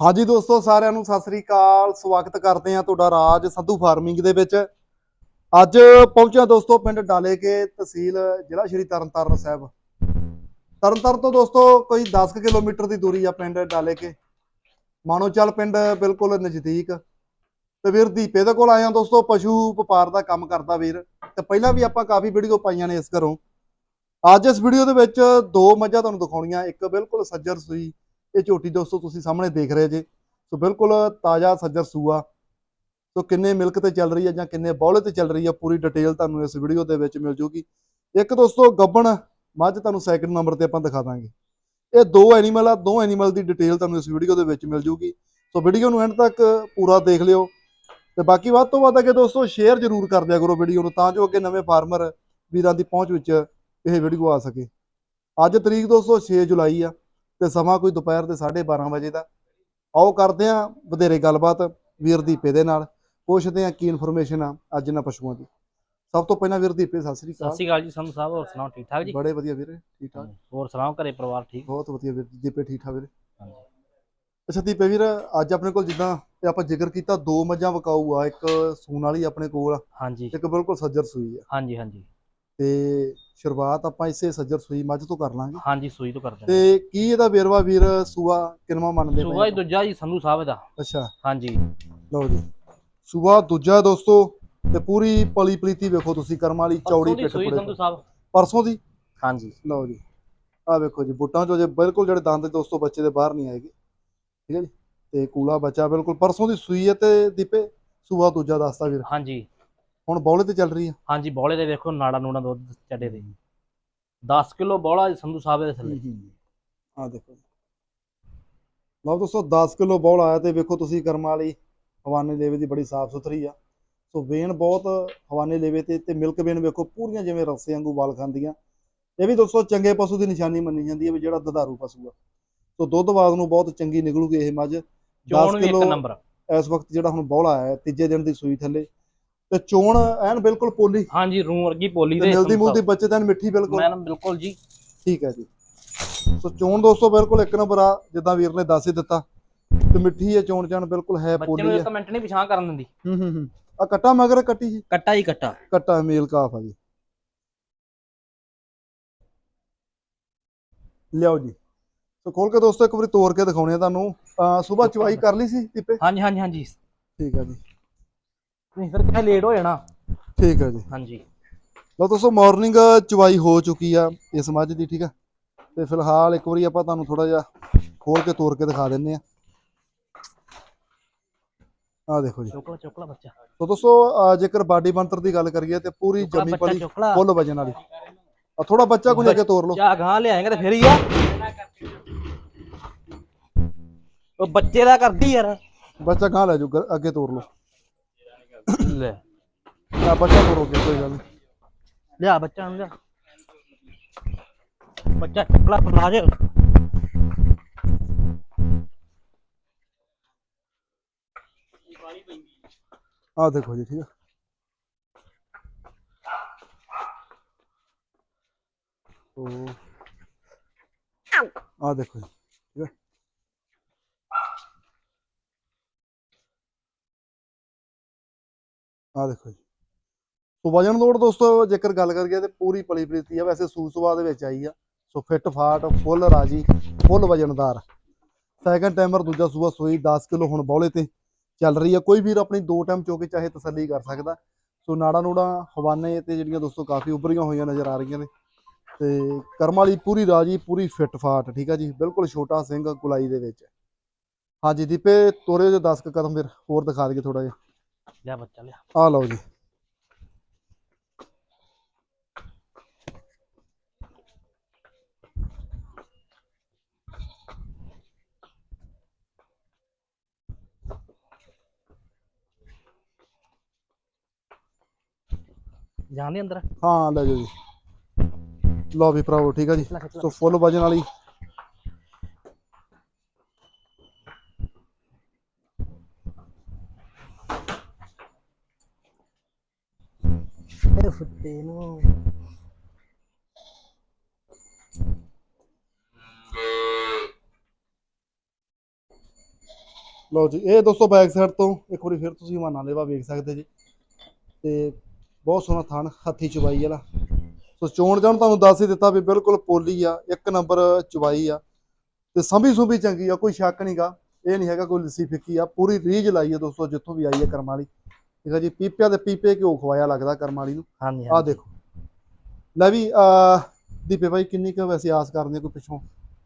ਹਾਂਜੀ ਦੋਸਤੋ, ਸਾਰਿਆਂ ਨੂੰ ਸਤਿ ਸ੍ਰੀ ਅਕਾਲ। ਸਵਾਗਤ ਕਰਦੇ ਆ ਤੁਹਾਡਾ ਰਾਜ ਸੰਧੂ ਫਾਰਮਿੰਗ ਦੇ ਵਿੱਚ। ਅੱਜ ਪਹੁੰਚਿਆ ਦੋਸਤੋ ਪਿੰਡ ਡਾਲੇਕੇ ਤਹਿਸੀਲ ਜ਼ਿਲ੍ਹਾ ਸ਼੍ਰੀ ਤਰਨਤਾਰਨ ਸਾਹਿਬ। ਤਰਨਤਾਰਨ ਤੋਂ ਦੋਸਤੋ ਕੋਈ 10 ਕੁ ਕਿਲੋਮੀਟਰ ਦੀ ਦੂਰੀ ਆ ਪਿੰਡ ਡਾਲੇਕੇ। ਮਾਨੋ ਚੱਲ ਪਿੰਡ ਬਿਲਕੁਲ ਨਜ਼ਦੀਕ। ਤੇ ਵੀਰ ਦੀਪੇ ਦੇ ਕੋਲ ਆਏ ਆ ਦੋਸਤੋ, ਪਸ਼ੂ ਵਪਾਰ ਦਾ ਕੰਮ ਕਰਦਾ ਵੀਰ। ਤੇ ਪਹਿਲਾਂ ਵੀ ਆਪਾਂ ਕਾਫੀ ਵੀਡੀਓ ਪਾਈਆਂ ਨੇ ਇਸ ਘਰੋਂ। ਅੱਜ ਇਸ ਵੀਡੀਓ ਦੇ ਵਿੱਚ ਦੋ ਮੱਝਾਂ ਤੁਹਾਨੂੰ ਦਿਖਾਉਣੀਆਂ, ਇੱਕ ਬਿਲਕੁਲ ਸੱਜਰ ਸੂਈ ਇਹ ਝੋਟੀ ਦੋਸਤੋ ਤੁਸੀਂ ਸਾਹਮਣੇ ਦੇਖ ਰਹੇ ਜੇ। ਸੋ ਬਿਲਕੁਲ ਤਾਜ਼ਾ ਸੱਜਰ ਸੂਆ। ਸੋ ਕਿੰਨੇ ਮਿਲਕ ਤੇ ਚੱਲ ਰਹੀ ਹੈ ਜਾਂ ਕਿੰਨੇ ਬੌਲੇ ਤੇ ਚੱਲ ਰਹੀ ਹੈ ਪੂਰੀ ਡਿਟੇਲ ਤੁਹਾਨੂੰ ਇਸ ਵੀਡੀਓ ਦੇ ਵਿੱਚ ਮਿਲ ਜੂਗੀ। ਇੱਕ ਦੋਸਤੋ ਗੱਬਣ, ਮੱਝ ਤੁਹਾਨੂੰ ਸੈਕਿੰਡ ਨੰਬਰ ਤੇ ਆਪਾਂ ਦਿਖਾ ਦਾਂਗੇ। ਇਹ ਦੋ ਐਨੀਮਲ ਆ, ਦੋ ਐਨੀਮਲ ਦੀ ਡਿਟੇਲ ਤੁਹਾਨੂੰ ਇਸ ਵੀਡੀਓ ਦੇ ਵਿੱਚ ਮਿਲ ਜੂਗੀ। ਸੋ ਵੀਡੀਓ ਨੂੰ ਐਂਡ ਤੱਕ ਪੂਰਾ ਦੇਖ ਲਿਓ। ਤੇ ਬਾਕੀ ਵੱਧ ਤੋਂ ਵੱਧ ਅੱਗੇ ਦੋਸਤੋ ਸ਼ੇਅਰ ਜ਼ਰੂਰ ਕਰ ਦਿਆ ਕਰੋ ਵੀਡੀਓ ਨੂੰ ਤਾਂ ਜੋ ਅੱਗੇ ਨਵੇਂ ਫਾਰਮਰ ਵੀਰਾਂ ਦੀ ਪਹੁੰਚ ਵਿੱਚ ਇਹ ਵੀਡੀਓ ਆ ਸਕੇ। ਅੱਜ ਤਰੀਕ ਦੋਸਤੋ 6 ਜੁਲਾਈ ਆ। ਤੇ ਸਮਾਂ ਕੋਈ ਦੁਪਹਿਰ ਦੇ 12:30 ਵਜੇ ਦਾ। ਆਓ ਕਰਦੇ ਆ ਵਧੇਰੇ ਗੱਲਬਾਤ ਵੀਰ ਦੀਪੇ ਦੇ ਨਾਲ। ਪੁੱਛਦੇ ਆ ਕੀ ਇਨਫੋਰਮੇਸ਼ਨ ਆ ਅੱਜ ਇਹਨਾਂ ਪਸ਼ੂਆਂ ਦੀ। ਸਭ ਤੋਂ ਪਹਿਲਾਂ ਵੀਰ ਦੀਪੇ ਸਤਿ ਸ੍ਰੀ ਸਤਿ ਅਕਾਲ ਸ਼੍ਰੀ ਅਕਾਲ ਜੀ ਸੰਧੂ ਸਾਹਿਬ ਹੋਰ ਸੁਣਾਓ ਠੀਕ ਠਾਕ ਜੀ? ਬੜੇ ਵਧੀਆ ਵੀਰੇ ਠੀਕ ਠਾਕ। ਹੋਰ ਸੁਣਾਓ ਘਰੇ ਪਰਿਵਾਰ ਠੀਕ? ਬਹੁਤ ਵਧੀਆ ਵੀਰ ਦੀਪੇ ਠੀਕ ਠਾਕ ਵੀਰੇ? ਹਾਂਜੀ। ਅੱਛਾ ਦੀਪੇ ਵੀਰ ਅੱਜ ਆਪਣੇ ਕੋਲ ਜਿੱਦਾਂ ਤੇ ਆਪਾਂ ਜ਼ਿਕਰ ਕੀਤਾ ਦੋ ਮੱਝਾਂ ਵਕਾਊ ਆ ਇੱਕ ਸੂਣ ਵਾਲੀ ਆਪਣੇ ਕੋਲ ਹਾਂਜੀ। ਇੱਕ ਬਿਲਕੁਲ ਸੱਜਰ ਸੂਈ ਆ। ਹਾਂਜੀ ਹਾਂਜੀ। ਤੇ ਸ਼ੁਰੂਆਤ ਆਪਾਂ ਇਸੇ ਸੱਜਰ ਸੂਈ ਮੱਝ ਤੋਂ ਕਰ ਲਾਂਗੇ। ਹਾਂਜੀ ਸੂਈ ਤੋਂ ਕਰਦੇ ਤੇ ਕੀ ਇਹਦਾ ਵੇਰਵਾ ਵੀਰ ਸੂਆ ਕਿਨਵਾ ਮੰਨਦੇ ਸੂਆ ਹੀ? ਦੂਜਾ ਜੀ ਸੰਧੂ ਸਾਹਿਬ ਦਾ। ਅੱਛਾ। ਹਾਂਜੀ। ਲਓ ਜੀ। ਸੂਆ ਦੂਜਾ ਦੋਸਤੋ ਤੇ ਪੂਰੀ ਪਲੀ ਪਲੀਤੀ ਵੇਖੋ ਤੁਸੀਂ ਕਰਮਾਂ ਵਾਲੀ ਚੌੜੀ ਪਿੱਠ ਪੁੜੇ ਸੰਧੂ ਸਾਹਿਬ। ਪਰਸੋਂ ਦੀ? ਹਾਂਜੀ। ਲਓ ਜੀ। ਆ ਵੇਖੋ ਜੀ ਬੁੱਟਾਂ ਚੋਂ ਜੇ ਬਿਲਕੁਲ ਜਿਹੜੇ ਦੰਦ ਦੋਸਤੋ ਬੱਚੇ ਦੇ ਬਾਹਰ ਨਹੀਂ ਆਏਗੇ। ਠੀਕ ਹੈ ਜੀ? ਤੇ ਕੂਲਾ ਬੱਚਾ ਬਿਲਕੁਲ ਪਰਸੋਂ ਦੀ ਸੂਈ ਹੈ ਤੇ ਦੀਪੇ ਸੂਆ ਦੂਜਾ ਦੱਸਦਾ ਵੀਰ। ਹਾਂਜੀ। ਹੁਣ ਬੌਲੇ ਤੇ ਚੱਲ ਰਹੀ ਹੈ ਹਾਂਜੀ ਬੋਲੇ ਦੇ ਵੇਖੋ ਨਾੜਾ ਨੂੜਾ ਦੁੱਧ ਚੱਡੇ ਦੇ। 10 ਕਿਲੋ ਬੋਲਾ ਸੰਧੂ ਸਾਹਿਬ ਦੇ ਥੱਲੇ। ਆ ਦੇਖੋ ਲਓ ਦੋਸਤੋ 10 ਕਿਲੋ ਬੌਲ ਆਇਆ ਤੇ ਵੇਖੋ ਤੁਸੀਂ ਕਰਮਾਂ ਵਾਲੀ ਹਵਾਨੇ ਲੇਵੇ ਦੀ ਬੜੀ ਸਾਫ਼ ਸੁਥਰੀ ਆ। ਸੋ ਵੇਨ ਬਹੁਤ ਹਵਾਨੇ ਲੇਵੇ ਤੇ ਤੇ ਮਿਲਕ ਵੇਨ ਵੇਖੋ ਪੂਰੀਆਂ ਜਿਵੇਂ ਰੱਸੇ ਵਾਂਗੂ ਵਾਲ ਖਾਂਦੀਆਂ। ਇਹ ਵੀ ਦੋਸਤੋ ਚੰਗੇ ਪਸ਼ੂ ਦੀ ਨਿਸ਼ਾਨੀ ਮੰਨੀ ਜਾਂਦੀ ਹੈ ਵੀ ਜਿਹੜਾ ਦੁਧਾਰੂ ਪਸ਼ੂ ਆ। ਸੋ ਦੁੱਧ ਬਾਗ ਨੂੰ ਬਹੁਤ ਚੰਗੀ ਨਿਕਲੂਗੀ ਇਹ ਮੱਝ। 10 ਚੋਣ ਵੀ ਇੱਕ ਕਿਲੋ ਇਸ ਵਕਤ ਜਿਹੜਾ ਹੁਣ ਬੌਲ ਆਇਆ ਤੀਜੇ ਦਿਨ ਦੀ ਸੂਈ ਥੱਲੇ। ਤੇ ਚੋਣ ਐਨ ਬਿਲਕੁਲ ਪੋਲੀ। ਹਾਂਜੀ ਰੂਹ ਵਰਗੀ ਪੋਲੀ ਤੇ ਦੇ ਮਿਲਦੀ ਮੁਲਦੀ। ਬੱਚੇ ਤਾਂ ਮਿੱਠੀ ਬਿਲਕੁਲ। ਮੈਂ ਬਿਲਕੁਲ ਜੀ। ਠੀਕ ਹੈ ਜੀ। ਸੋ ਚੋਣ ਦੋਸਤੋ ਬਿਲਕੁਲ ਇੱਕ ਨੰਬਰ ਆ ਜਿੱਦਾਂ ਵੀਰ ਨੇ ਦੱਸ ਹੀ ਦਿੱਤਾ। ਤੇ ਮਿੱਠੀ ਹੈ ਚੋਣ ਚਾਣ ਬਿਲਕੁਲ ਹੈ ਬੱਚੇ ਪੋਲੀ ਨੂੰ ਹੈ। ਇੱਕ ਮਿੰਟ ਨਹੀਂ ਪਿਛਾਂ ਕਰਨ ਦਿੰਦੀ। ਹੂੰ ਹੂੰ ਹੂੰ। ਆ ਕੱਟਾ ਮਗਰ ਕੱਟੀ ਜੀ? ਕੱਟਾ ਹੀ ਕੱਟਾ। ਕੱਟਾ ਮੇਲ ਕਾਫ ਆ ਜੀ। ਲਿਆਓ ਜੀ। ਸੋ ਖੋਲ ਕੇ ਦੋਸਤੋ ਇੱਕ ਵਾਰੀ ਤੋੜ ਕੇ ਦਿਖਾਉਣੇ ਆ ਤੁਹਾਨੂੰ। ਸਵੇਰ ਚਵਾਈ ਕਰ ਲਈ ਸੀ ਟਿੱਪੇ? ਹਾਂਜੀ ਹਾਂਜੀ ਹਾਂਜੀ। ਠੀਕ ਹੈ ਜੀ। ਨਹੀਂ ਫਿਰ ਕਿਤੇ ਲੇਟ ਹੋ ਜਾਣਾ। ਠੀਕ ਹੈ ਜੀ। ਹਾਂਜੀ। ਲਓ ਦੋਸਤੋ ਮਾਰਨਿੰਗ ਚਵਾਈ ਹੋ ਚੁੱਕੀ ਆ ਇਸ ਮੱਝ ਦੀ ਠੀਕ ਆ? ਤੇ ਫਿਲਹਾਲ ਇੱਕ ਵਾਰੀ ਆਪਾਂ ਤੁਹਾਨੂੰ ਥੋੜਾ ਜਿਹਾ ਖੋਲ ਕੇ ਤੋੜ ਕੇ ਦਿਖਾ ਦਿੰਨੇ ਆ। ਆ ਦੇਖੋ ਜੀ। ਚੋਕਲਾ ਚੋਕਲਾ ਬੱਚਾ। ਸੋ ਦੋਸਤੋ ਜੇਕਰ ਬਾਡੀ ਬੰਤਰ ਦੀ ਗੱਲ ਕਰੀਏ ਤੇ ਪੂਰੀ ਜੰਮੀ ਪਲੀ ਫੁੱਲ ਵਜਨ ਵਾਲੀ। ਆ ਥੋੜਾ ਬੱਚਾ ਕੋਈ ਲੈ ਕੇ ਤੋੜ ਲਓ। ਚਾ ਗਾਂ ਲਿਆਏਗਾ ਤੇ ਫਿਰ ਹੀ ਆ। ਉਹ ਬੱਚੇ ਦਾ ਕਰਦੀ ਯਾਰ। ਬੱਚਾ ਗਾਂ ਲੈ ਗ- ਅੱਗੇ ਤੋੜ ਲਓ। ਲੈ ਆ ਬੱਚਾ ਤੋੜੋ ਅੱਗੇ ਕੋਈ ਗੱਲ ਨਹੀਂ ਲਿਆ ਬੱਚਾ ਨੂੰ ਲਿਆ ਬੱਚਾ ਟਕਲਾ ਫਲਾ ਜੇ ਆ ਦੇਖੋ ਜੀ ਠੀਕ ਆ ਉਹ ਆ ਦੇਖੋ ਜੀ ਠੀਕ ਆ ਦੇਖੋ ਜੀ। ਸੋ ਵਜਨ ਲੋਡ ਦੋਸਤੋ, ਜੇਕਰ ਗੱਲ ਕਰੀਏ ਤੇ ਪੂਰੀ ਪਲੀ ਪ੍ਰੀਤੀ ਆ, ਵੈਸੇ ਸੂਸਵਾ ਦੇ ਵਿੱਚ ਆਈ ਆ। ਸੋ ਫਿੱਟ ਫਾਟ, ਫੁੱਲ ਰਾਜੀ, ਫੁੱਲ ਵਜਨਦਾਰ। ਸੈਕੰਡ ਟਾਈਮਰ ਦੂਜਾ ਸੂਆ ਸੋਈ 10 ਕਿਲੋ ਹੁਣ ਬੌਲੇ ਤੇ ਚੱਲ ਰਹੀ ਆ। ਕੋਈ ਵੀਰ ਆਪਣੀ ਦੋ ਟਾਈਮ ਚੋ ਕੇ ਚਾਹੇ ਤਸੱਲੀ ਕਰ ਸਕਦਾ। ਸੋ ਨਾੜਾ ਨੂੜਾ, ਹਵਾਨੇ ਤੇ ਜਿਹੜੀਆਂ ਦੋਸਤੋ ਕਾਫੀ ਉੱਭਰੀਆਂ ਹੋਈਆਂ ਨਜ਼ਰ ਆ ਰਹੀਆਂ ਨੇ। ਤੇ ਕਰਮ ਵਾਲੀ ਪੂਰੀ ਰਾਜੀ, ਪੂਰੀ ਫਿੱਟ ਫਾਟ, ਠੀਕ ਆ ਜੀ? ਬਿਲਕੁਲ ਛੋਟਾ ਸਿੰਘ ਗੁਲਾਈ ਦੇ ਵਿੱਚ। ਹਾਂਜੀ ਦੀਪੇ ਤੋਰੇ ਜੋ 10 ਕਦਮ ਫਿਰ, ਹੋਰ ਦਿਖਾ ਦਈਏ ਥੋੜਾ ਜਿਹਾ। ਲਿਆ ਬੱਚਾ ਲਿਆ। ਆ ਲਓ ਜੀ। ਜਾਂਦੇ ਅੰਦਰ? ਹਾਂ ਲੈ ਜਾਓ ਜੀ। ਲਓ ਵੀ ਭਰਾਵੋ ਠੀਕ ਆ ਜੀ। ਸੋ ਫੁੱਲ ਵਜਨ ਵਾਲੀ ਇਹ ਫੁੱਟੇ ਨੂੰ। ਲਓ ਜੀ, ਇਹ ਦੋਸਤੋ ਬੈਕ ਸਾਈਡ ਤੋਂ ਇੱਕ ਵਾਰੀ ਫਿਰ ਤੁਸੀਂ ਹਵਾਨਾ ਲੇਵਾ ਵੇਖ ਸਕਦੇ ਜੀ। ਤੇ ਬਹੁਤ ਸੋਹਣਾ ਥਣ ਹੱਥੀ ਚੁਬਾਈ ਵਾਲਾ। ਸੋ ਚੋਣ ਜਾਣ ਤੁਹਾਨੂੰ ਦੱਸ ਹੀ ਦਿੱਤਾ ਵੀ ਬਿਲਕੁਲ ਪੋਲੀ ਆ, ਇੱਕ ਨੰਬਰ ਚਵਾਈ ਆ। ਤੇ ਸੰਭੀ ਸੁਭੀ ਚੰਗੀ ਆ, ਕੋਈ ਸ਼ੱਕ ਨਹੀਂਗਾ ਇਹ ਨਹੀਂ ਹੈਗਾ ਕੋਈ ਲੱਸੀ ਫਿੱਕੀ ਆ। ਪੂਰੀ ਰੀਝ ਲਾਈ ਆ ਦੋਸਤੋ, ਜਿੱਥੋਂ ਵੀ ਆਈ ਆ ਕਰਮ ਵਾਲੀ। ਠੀਕ ਜੀ ਪੀਪਿਆਂ ਦੇ ਪੀਪੇ ਘਿਓ ਖਵਾਇਆ ਲੱਗਦਾ ਕਰਮ ਵਾਲੀ ਨੂੰ। ਹਾਂਜੀ ਆ ਦੇਖੋ। ਲੈ ਵੀ ਆ ਦੀਪੇ ਭਾਈ ਕਿੰਨੀ ਕੁ ਵੈਸੇ ਆਸ ਕਰਦੇ ਕੋਈ ਪਿੱਛੋਂ?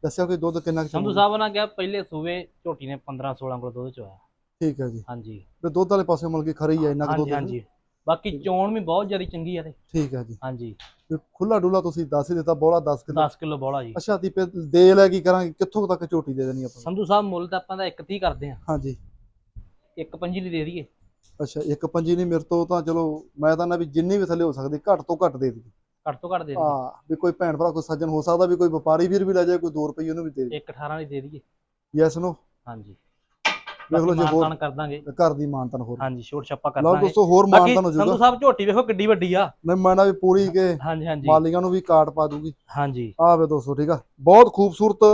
ਦੱਸਿਆ ਕੋਈ ਦੁੱਧ ਕਿੰਨਾ ਕੁ ਸੰਧੂ ਚੋਣਾ? ਸਾਹਿਬ ਨੇ ਕਿਹਾ ਪਹਿਲੇ ਸੂਵੇ ਝੋਟੀ ਨੇ 15 16 ਕਿਲੋ ਦੁੱਧ ਚੋਇਆ। ਠੀਕ ਹੈ ਜੀ। ਹਾਂਜੀ। ਤੇ ਦੁੱਧ ਵਾਲੇ ਪਾਸੇ ਮਿਲ ਕੇ ਖਰੀ ਆ ਇੰਨਾ ਕੁ ਦੁੱਧ ਹਾਂਜੀ ਹਾਂਜੀ। ਬਾਕੀ ਚੋਣ ਵੀ ਬਹੁਤ ਜ਼ਿਆਦਾ ਚੰਗੀ ਆ ਤੇ ਠੀਕ ਹੈ ਜੀ। ਹਾਂਜੀ। ਤੇ ਖੁੱਲਾ ਡੁੱਲਾ ਤੁਸੀਂ ਦੱਸ ਹੀ ਦਿੱਤਾ ਬੋਲਾ 10 ਕਿਲੋ। 10 ਕਿਲੋ ਬੋਲਾ ਜੀ। ਅੱਛਾ ਦੀਪੇ ਦੇ ਲੈ ਕੀ ਕਰਾਂਗੇ? ਕਿੱਥੋਂ ਤੱਕ ਝੋਟੀ ਦੇ ਦੇਣੀ ਆਪਾਂ? ਸੰਧੂ ਸਾਹਿਬ ਮੁੱਲ ਤਾਂ ਆਪਾਂ ਦਾ 1 ਕਰਦੇ ਆ। ਹਾਂਜੀ। ਇੱਕ ਪੰਜੀ ਦੀ ਦੇ ਦਈਏ। ਅੱਛਾ ਇੱਕ ਪੰਜੀ ਨਹੀਂ ਮੇਰੇ ਤੋਂ ਤਾਂ ਚਲੋ ਮੈਂ ਤਾਂ ਨਾ ਵੀ ਜਿੰਨੀ ਵੀ ਥੱਲੇ ਹੋ ਸਕਦੀ ਘੱਟ ਤੋਂ ਘੱਟ ਦੇ ਦੀ ਘੱਟ ਤੋਂ ਘੱਟ ਦੇ ਦਈਏ। ਹਾਂ ਵੀ ਕੋਈ ਭੈਣ ਭਰਾ ਕੋਈ ਸੱਜਣ ਹੋ ਸਕਦਾ ਵੀ ਕੋਈ ਵਪਾਰੀ ਵੀਰ ਵੀ ਲੈ ਜਾਏ ਕੋਈ 2 ਰੁਪਏ ਉਹਨੂੰ ਵੀ ਦੇ ਦੇ ਇੱਕ 18 ਦੀ ਦੇ ਦਈਏ। ਯੈਸ ਨੋ ਹਾਂਜੀ। ਵੇਖ ਲਓ ਜੇ ਹੋਰ ਮਾਨਤਾਨ ਕਰ ਦਾਂਗੇ। ਘਰ ਦੀ ਮਾਨਤਨ ਹੋਰ। ਹਾਂਜੀ ਛੋਟ ਛੱਪਾ ਕਰ ਲਓ ਦਾਂਗੇ। ਦੋਸਤੋ ਹੋਰ ਮਾਨਤਨ ਹੋ ਸੰਧੂ ਜਾਊਗਾ ਸਾਹਿਬ ਝੋਟੀ ਵੇਖੋ ਕਿੱਡੀ ਵੱਡੀ ਆ। ਮੈਂ ਮਾਨਾ ਵੀ ਪੂਰੀ ਕੇ ਹਾਂਜੀ ਹਾਂਜੀ। ਮਾਲੀਆਂ ਨੂੰ ਵੀ ਕਾਟ ਪਾ ਦੂਗੀ ਹਾਂਜੀ। ਆ ਵੇ ਦੋਸਤੋ ਠੀਕ ਆ? ਬਹੁਤ ਖੂਬਸੂਰਤ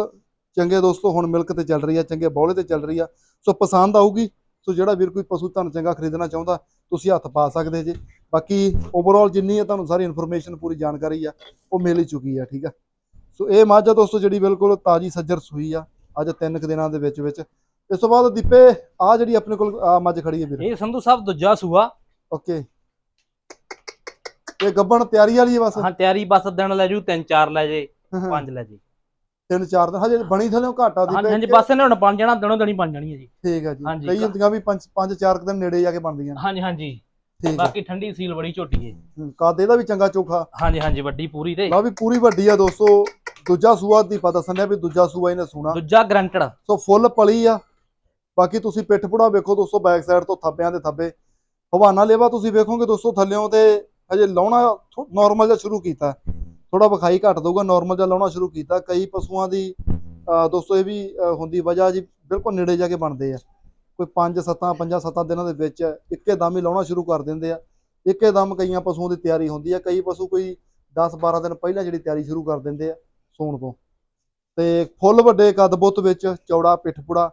ਚੰਗੇ ਦੋਸਤੋ ਹੁਣ ਮਿਲਕ ਤੇ ਚੱਲ ਰਹੀ ਆ ਚੰਗੇ ਬੌਲੇ ਤੇ ਚੱਲ ਰਹੀ ਆ। ਸੋ ਪਸੰਦ ਆਊਗੀ ਸੋ ਜਿਹੜਾ ਵੀਰ ਕੋਈ ਪਸ਼ੂ ਤੁਹਾਨੂੰ ਚੰਗਾ ਖਰੀਦਣਾ ਚਾਹੁੰਦਾ ਤੁਸੀਂ ਹੱਥ ਪਾ ਸਕਦੇ ਜੇ। ਬਾਕੀ ਓਵਰਆਲ ਜਿੰਨੀ ਆ ਤੁਹਾਨੂੰ ਸਾਰੀ ਇਨਫੋਰਮੇਸ਼ਨ ਪੂਰੀ ਜਾਣਕਾਰੀ ਆ ਉਹ ਮਿਲ ਹੀ ਚੁੱਕੀ ਆ ਠੀਕ ਆ? ਸੋ ਇਹ ਮੱਝ ਆ ਦੋਸਤੋ ਜਿਹੜੀ ਬਿਲਕੁਲ ਤਾਜੀ ਸੱਜਰ ਸੂਈ ਆ ਅੱਜ ਤਿੰਨ ਕੁ ਦਿਨਾਂ ਦੇ ਵਿੱਚ ਵਿੱਚ। ਇਸ ਤੋਂ ਬਾਅਦ ਦੀਪੇ ਆ ਜਿਹੜੀ ਆਪਣੇ ਕੋਲ ਆ ਮੱਝ ਖੜੀ ਹੈ ਵੀਰ। ਇਹ ਸੰਧੂ ਸਾਹਿਬ ਦੂਜਾ ਸੂਆ। ਓਕੇ। ਇਹ ਗੱਬਣ ਤਿਆਰੀ ਵਾਲੀ ਹੈ ਬਸ? ਹਾਂ ਤਿਆਰੀ ਬਸ ਦਿਨ ਲੈ ਜੂ ਤਿੰਨ ਚਾਰ ਲੈ ਜੇ ਪੰਜ ਲੈ ਜੇ। ਤਿੰਨ ਚਾਰ ਦਿਨ ਹਜੇ ਬਣੀ ਥੱਲੇ ਘਾਟਾ ਦੀ ਹਾਂਜੀ ਹਾਂਜੀ ਬਸ ਇਹਨੇ ਹੁਣ ਬਣ ਜਾਣਾ ਦਿਨੋਂ ਦਿਨੀ ਬਣ ਜਾਣੀ ਹੈ ਜੀ। ਠੀਕ ਹੈ ਜੀ। ਕਈ ਹੁੰਦੀਆਂ ਵੀ ਪੰਜ ਪੰਜ ਚਾਰ ਕੁ ਦਿਨ ਨੇੜੇ ਜਾ ਕੇ ਬਣਦੀਆਂ ਹਾਂਜੀ ਹਾਂਜੀ। ਬਾਕੀ ਠੰਡੀ ਸੀਲ ਬੜੀ ਝੋਟੀ ਹੈ। ਕੱਦ ਇਹਦਾ ਵੀ ਚੰਗਾ ਚੋਖਾ। ਹਾਂਜੀ ਹਾਂਜੀ ਵੱਡੀ ਪੂਰੀ ਤੇ। ਲਾ ਵੀ ਪੂਰੀ ਵੱਡੀ ਆ ਦੋਸਤੋ ਦੂਜਾ ਸੂਆ ਦੀ ਪਤਾ ਸੰਨਿਆ ਵੀ ਦੂਜਾ ਸੂਆ ਇਹਨੇ ਸੋਣਾ। ਦੂਜਾ ਗਰੰਟਡ। ਸੋ ਫੁੱਲ ਪਲੀ ਆ। ਬਾਕੀ ਤੁਸੀਂ ਪਿੱਠ ਪੁੜਾ ਵੇਖੋ ਦੋਸਤੋ ਬੈਕ ਸਾਈਡ ਤੋਂ ਥੱਬਿਆਂ ਦੇ ਥੱਬੇ। ਹਵਾਨਾ ਲੇਵਾ ਤੁਸੀਂ ਵੇਖੋਗੇ ਦੋਸਤੋ ਥੱਲਿਓਂ ਤੇ ਹਜੇ ਲਾਉਣਾ ਨਾਰਮਲ ਜਿਹਾ ਸ਼ੁਰੂ ਕੀਤਾ। ਥੋੜਾ ਵਿਖਾਈ ਘੱਟ ਦਊਗਾ ਨਾਰਮਲ ਜਿਹਾ ਲਾਉਣਾ ਸ਼ੁਰੂ ਕੀਤਾ। ਕਈ ਪਸ਼ੂਆਂ ਦੀ ਦੋਸਤੋ ਇਹ ਵੀ ਹੁੰਦੀ ਵਜ੍ਹਾ ਜੀ, ਬਿਲਕੁਲ ਨੇੜੇ ਜਾ ਕੇ ਬਣਦੇ ਆ। ਕੋਈ 5 7 5 7 ਦਿਨਾਂ ਦੇ ਵਿੱਚ ਇੱਕੇ ਦਮ ਹੀ ਲਾਉਣਾ ਸ਼ੁਰੂ ਕਰ ਦਿੰਦੇ ਆ। ਇੱਕੇ ਦਮ ਕਈਆਂ ਪਸ਼ੂਆਂ ਦੀ ਤਿਆਰੀ ਹੁੰਦੀ ਆ। ਕਈ ਪਸ਼ੂ ਕੋਈ 10 12 ਦਿਨ ਪਹਿਲਾਂ ਜਿਹੜੀ ਤਿਆਰੀ ਸ਼ੁਰੂ ਕਰ ਦਿੰਦੇ ਆ ਸੌਣ ਤੋਂ। ਤੇ ਫੁੱਲ ਵੱਡੇ ਕੱਦ ਬੁੱਤ ਵਿੱਚ, ਚੌੜਾ ਪਿੱਠ ਪੁੜਾ,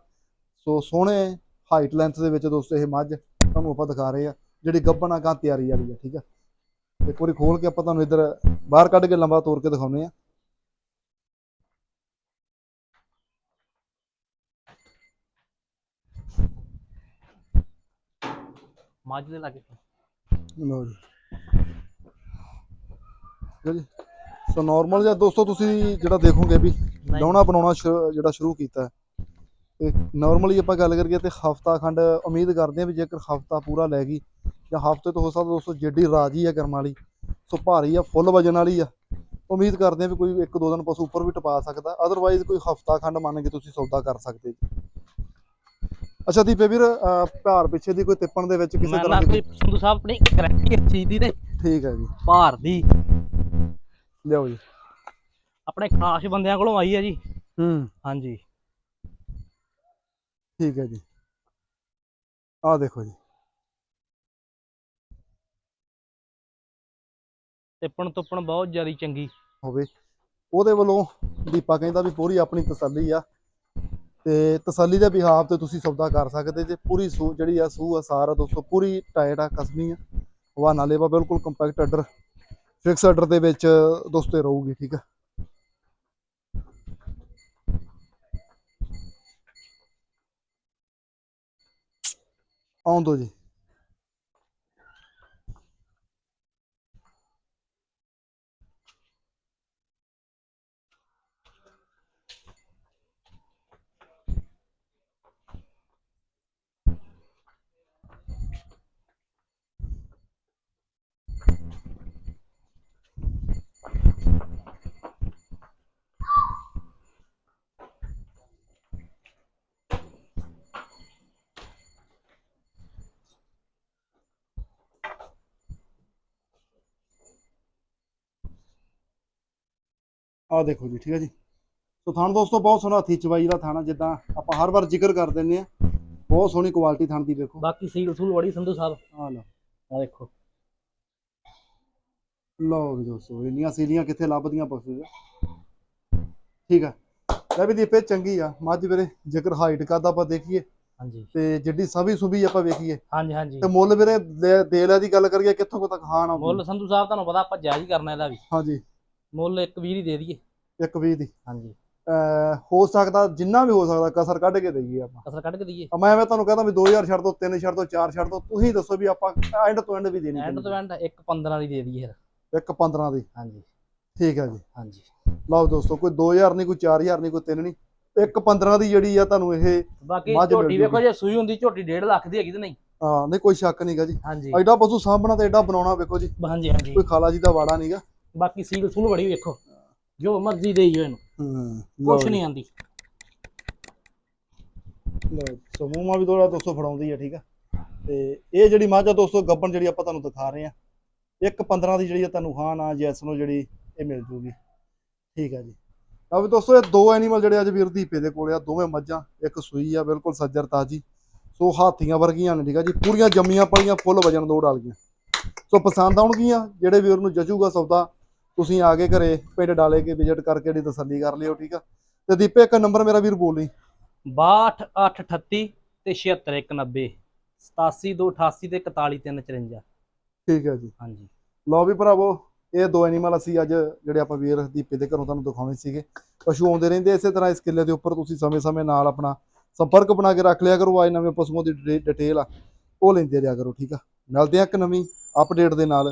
ਸੋ ਸੋਹਣੇ ਹਾਈਟ ਲੈਂਥ ਦੇ ਵਿੱਚ ਦੋਸਤੋ ਇਹ ਮੱਝ ਤੁਹਾਨੂੰ ਆਪਾਂ ਦਿਖਾ ਰਹੇ ਆ, ਜਿਹੜੀ ਗੱਭਣ ਆ ਗਾਂ ਤਿਆਰੀ ਵਾਲੀ ਆ, ਠੀਕ ਆ? ਇੱਕ ਵਾਰੀ ਖੋਲ ਕੇ ਆਪਾਂ ਤੁਹਾਨੂੰ ਇੱਧਰ ਬਾਹਰ ਕੱਢ ਕੇ ਲੰਬਾ ਤੋੜ ਕੇ ਦਿਖਾਉਨੇ ਆ ਮੱਝ ਦੇ ਲਾਗੇ ਲਓ ਜੀ ਜੀ ਸੋ ਨਾਰਮਲ ਜਿਹਾ ਦੋਸਤੋ ਤੁਸੀਂ ਜਿਹੜਾ ਦੇਖੋਗੇ ਵੀ। ਲਾਉਣਾ ਬਣਾਉਣਾ ਜਿਹੜਾ ਸ਼ੁਰੂ ਕੀਤਾ ਹੈ। ਤੇ ਨਾਰਮਲੀ ਆਪਾਂ ਗੱਲ ਕਰੀਏ ਤੇ ਹਫਤਾ ਖੰਡ ਉਮੀਦ ਕਰਦੇ ਹਾਂ ਵੀ ਜੇਕਰ ਹਫਤਾ ਪੂਰਾ ਲੈ ਗਈ ਜਾਂ ਹਫ਼ਤੇ ਤੋਂ ਹੋ ਸਕਦਾ ਦੋਸਤੋ ਜਿੱਡੀ ਰਾਜੀ ਆ ਕਰਮ ਵਾਲੀ ਸੋ ਭਾਰੀ ਆ ਫੁੱਲ ਵਜਨ ਵਾਲੀ ਆ। ਉਮੀਦ ਕਰਦੇ ਹਾਂ ਵੀ ਕੋਈ ਇੱਕ ਦੋ ਦਿਨ ਪਸ਼ੂ ਉੱਪਰ ਵੀ ਟਪਾ ਸਕਦਾ ਅਦਰਵਾਈਜ਼ ਕੋਈ ਹਫਤਾ ਖੰਡ ਮੰਨ ਕੇ ਤੁਸੀਂ ਸੌਦਾ ਕਰ ਸਕਦੇ ਜੀ। ਅੱਛਾ ਦੀਪੇ ਵੀਰ ਭਾਰ ਪਿੱਛੇ ਦੀ ਕੋਈ ਤਿੱਪਣ ਦੇ ਵਿੱਚ ਕਿਸੇ ਤਰ੍ਹਾਂ ਨਾ ਦੀ ਸੰਧੂ ਸਾਹਿਬ ਆਪਣੀ ਗਰੰਟੀ ਇਸ ਚੀਜ਼ ਦੀ ਤੇ ਠੀਕ ਹੈ ਜੀ। ਭਾਰ ਦੀ। ਲਿਆਓ ਜੀ। ਆਪਣੇ ਖਾਸ ਬੰਦਿਆਂ ਕੋਲੋਂ ਆਈ ਹੈ ਜੀ। ਹੂੰ। ਹਾਂਜੀ। ਠੀਕ ਹੈ ਜੀ। ਆਹ ਦੇਖੋ ਜੀ। ਟਿੱਪਣ ਤੁੱਪਣ ਬਹੁਤ ਜ਼ਿਆਦਾ ਚੰਗੀ। ਹੋਵੇ। ਉਹਦੇ ਵੱਲੋਂ ਦੀਪਾ ਕਹਿੰਦਾ ਵੀ ਪੂਰੀ ਆਪਣੀ ਤਸੱਲੀ ਆ। ਤੇ ਤਸੱਲੀ ਦੇ ਬਿਹਾਫ ਤੇ ਤੁਸੀਂ ਸੌਦਾ ਕਰ ਸਕਦੇ ਜੇ। ਪੂਰੀ ਸੂ, ਜਿਹੜੀ ਆ ਸੂ, ਅਸਾਰ ਆ ਦੋਸਤੋ, ਪੂਰੀ ਟਾਇਟ ਆ, ਕਸਮੀ ਆ। ਹਵਾਨਾ ਲੇਵਾ ਬਿਲਕੁਲ ਕੰਪੈਕਟ ਆਰਡਰ ਫਿਕਸ ਆਰਡਰ ਦੇ ਵਿੱਚ ਦੋਸਤੋ ਰਹੂਗੀ, ਠੀਕ ਆ? ਆਉਣ ਦੋ ਜੀ। ਆਹ ਦੇਖੋ ਜੀ ਠੀਕ ਹੈ ਜੀ। ਸੋ ਥਣ ਦੋਸਤੋ ਬਹੁਤ ਸੋਹਣਾ ਹੱਥੀ ਚਵਾਈ ਦਾ ਥਾਣਾ ਜਿੱਦਾਂ ਆਪਾਂ ਹਰ ਵਾਰ ਜ਼ਿਕਰ ਕਰ ਦਿੰਨੇ ਆ ਬਹੁਤ ਸੋਹਣੀ ਕੁਆਲਿਟੀ ਥਣ ਦੀ ਵੇਖੋ ਬਾਕੀ ਸੀਲ ਸੂਲ ਬੜੀ ਸੰਧੂ ਸਾਹਿਬ। ਆਹ ਲਓ। ਆ ਦੇਖੋ। ਲਓ ਵੀ ਦੋਸਤੋ ਇੰਨੀਆਂ ਸੀਲੀਆਂ ਕਿੱਥੇ ਲੱਭਦੀਆਂ ਪਸ਼ੂ ਠੀਕ ਆ। ਲੈ ਵੀ ਦੀਪੇ ਚੰਗੀ ਆ। ਮੱਝ ਵੀਰੇ ਜੇਕਰ ਹਾਈਟ ਕਰਦਾ ਆਪਾਂ ਦੇਖੀਏ। ਹਾਂਜੀ। ਤੇ ਜਿੱਡੀ ਸਭੀ ਸੁਭੀ ਆਪਾਂ ਵੇਖੀਏ। ਹਾਂਜੀ ਹਾਂਜੀ। ਤੇ ਮੁੱਲ ਵੀਰੇ ਦੇ- ਦੇ ਗੱਲ ਕਰੀਏ ਕਿੱਥੋਂ ਕੁ ਤੱਕ ਖਾਣ ਮੁੱਲ ਸੰਧੂ ਸਾਹਿਬ ਤੁਹਾਨੂੰ ਪਤਾ ਆਪਾਂ ਜਾਇਜ਼ ਹੀ ਕਰਨਾ ਇਹਦਾ ਵੀ। ਹਾਂਜੀ। ਮੁੱਲ ਇੱਕ ਵੀਹ ਹੀ ਦੇ ਦਈਏ। ਇੱਕ ਵੀਹ ਦੀ। ਹਾਂਜੀ। ਹੋ ਸਕਦਾ ਜਿੰਨਾ ਵੀ ਹੋ ਸਕਦਾ ਕਸਰ ਕੱਢ ਕੇ ਦੇਈਏ ਆਪਾਂ। ਕਸਰ ਕੱਢ ਕੇ ਦਈਏ। ਮੈਂ ਐਵੇਂ ਤੁਹਾਨੂੰ ਕਹਿੰਦਾ ਵੀ 2000 ਛੱਡ ਦੋ 3 ਛੱਡ ਦੋ 4 ਛੱਡ ਦੋ ਤੁਸੀਂ ਦੱਸੋ ਵੀ ਆਪਾਂ ਐਂਡ ਤੋਂ ਐਂਡ ਵੀ ਦੇਣੀ ਐਂਡ ਤੋਂ ਐਂਡ ਇੱਕ 15 ਦੀ ਦੇ ਦਈਏ ਫਿਰ। ਇੱਕ 15 ਦੀ। ਹਾਂਜੀ। ਠੀਕ ਹੈ ਜੀ। ਹਾਂਜੀ। ਲਓ ਦੋਸਤੋ ਕੋਈ 2000 ਨਹੀਂ ਕੋਈ 4000 ਨਹੀਂ ਕੋਈ 3 ਨਹੀਂ। ਇੱਕ 15 ਦੀ ਜਿਹੜੀ ਆ ਤੁਹਾਨੂੰ ਇਹ ਬਾਕੀ ਝੋਟੀ। ਵੇਖੋ ਜੇ। ਸੂਈ ਹੁੰਦੀ ਝੋਟੀ 1.5 ਲੱਖ ਦੀ ਹੈਗੀ ਤੇ ਨਹੀਂ। ਹਾਂ ਨਹੀਂ ਕੋਈ ਸ਼ੱਕ ਨਹੀਂਗਾ ਜੀ। ਐਡਾ ਪਸ਼ੂ ਸਾਂਭਣਾ ਤੇ ਐਡਾ ਬਣਾਉਣਾ ਵੇਖੋ ਜੀ। ਹਾਂਜੀ ਹਾਂਜੀ। ਕੋਈ ਖਾਲਾ ਜੀ ਦਾ ਵਾੜਾ ਨਹੀਂਗਾ ਬਾਕੀ ਸੀਲ ਸੂਲ ਬੜੀ ਵੇਖੋ। ਜੋ ਮਰਜ਼ੀ ਦੇਈਓ ਇਹਨੂੰ। ਕੁਛ ਨਹੀਂ ਆਂਦੀ। ਸਮੂਹਾਂ ਵੀ ਥੋੜਾ ਦੋਸਤੋ ਫੜਾਉਂਦੀ ਆ ਠੀਕ ਆ? ਤੇ ਇਹ ਜਿਹੜੀ ਮੱਝ ਆ ਦੋਸਤੋ ਗੱਬਣ ਜਿਹੜੀ ਆਪਾਂ ਤੁਹਾਨੂੰ ਦਿਖਾ ਰਹੇ ਆ ਇੱਕ 15 ਦੀ ਜਿਹੜੀ ਆ ਤੁਹਾਨੂੰ ਹਾਂ ਨਾ ਜੈਸ ਨੂੰ ਜਿਹੜੀ ਇਹ ਮਿਲ ਜੂਗੀ। ਠੀਕ ਆ ਜੀ। ਆ ਵੀ ਦੋਸਤੋ ਇਹ ਦੋ ਐਨੀਮਲ ਜਿਹੜੇ ਅੱਜ ਵੀਰ ਦੀਪੇ ਦੇ ਕੋਲੇ ਆ ਦੋਵੇਂ ਮੱਝਾਂ ਇੱਕ ਸੂਈ ਆ ਬਿਲਕੁਲ ਸੱਜਰ ਤਾਜੀ। ਸੋ ਹਾਥੀਆਂ ਵਰਗੀਆਂ ਨੇ ਠੀਕ ਆ ਜੀ। ਪੂਰੀਆਂ ਜੰਮੀਆਂ ਪਲੀਆਂ ਫੁੱਲ ਵਜਨ ਦੋ ਡਾਲ ਗਈਆਂ। ਸੋ ਪਸੰਦ ਆਉਣਗੀਆਂ ਜਿਹੜੇ ਵੀਰ ਨੂੰ ਜਜੂਗਾ ਸੌਦਾ ਤੁਸੀਂ ਆ ਕੇ ਘਰੇ ਪਿੰਡ ਡਾਲੇ ਕੇ ਵਿਜ਼ਿਟ ਕਰਕੇ ਜਿਹੜੀ ਤਸੱਲੀ ਕਰ ਲਿਓ ਠੀਕ ਆ? ਤੇ ਦੀਪੇ ਇੱਕ ਨੰਬਰ ਮੇਰਾ ਵੀਰ ਬੋਲ ਲਈ 62838 ਤੇ 76190 87288 ਤੇ 41354 ਠੀਕ ਹੈ ਜੀ। ਹਾਂਜੀ। ਲਓ ਵੀ ਭਰਾਵੋ ਇਹ ਦੋ ਐਨੀਮਲ ਅਸੀਂ ਅੱਜ ਜਿਹੜੇ ਆਪਾਂ ਵੀਰ ਦੀਪੇ ਦੇ ਘਰੋਂ ਤੁਹਾਨੂੰ ਦਿਖਾਉਣੇ ਸੀਗੇ। ਪਸ਼ੂ ਆਉਂਦੇ ਰਹਿੰਦੇ ਇਸੇ ਤਰ੍ਹਾਂ ਇਸ ਕਿੱਲੇ ਦੇ ਉੱਪਰ ਤੁਸੀਂ ਸਮੇਂ-ਸਮੇਂ ਨਾਲ ਆਪਣਾ ਸੰਪਰਕ ਬਣਾ ਕੇ ਰੱਖ ਲਿਆ ਕਰੋ ਆਏ ਨਵੇਂ ਪਸ਼ੂਆਂ ਦੀ ਡਿਟੇ- ਡਿਟੇਲ ਆ ਉਹ ਲੈਂਦੇ ਰਿਹਾ ਕਰੋ ਠੀਕ ਆ? ਮਿਲਦੇ ਆ ਇੱਕ ਨਵੀਂ ਅਪਡੇਟ ਦੇ ਨਾਲ।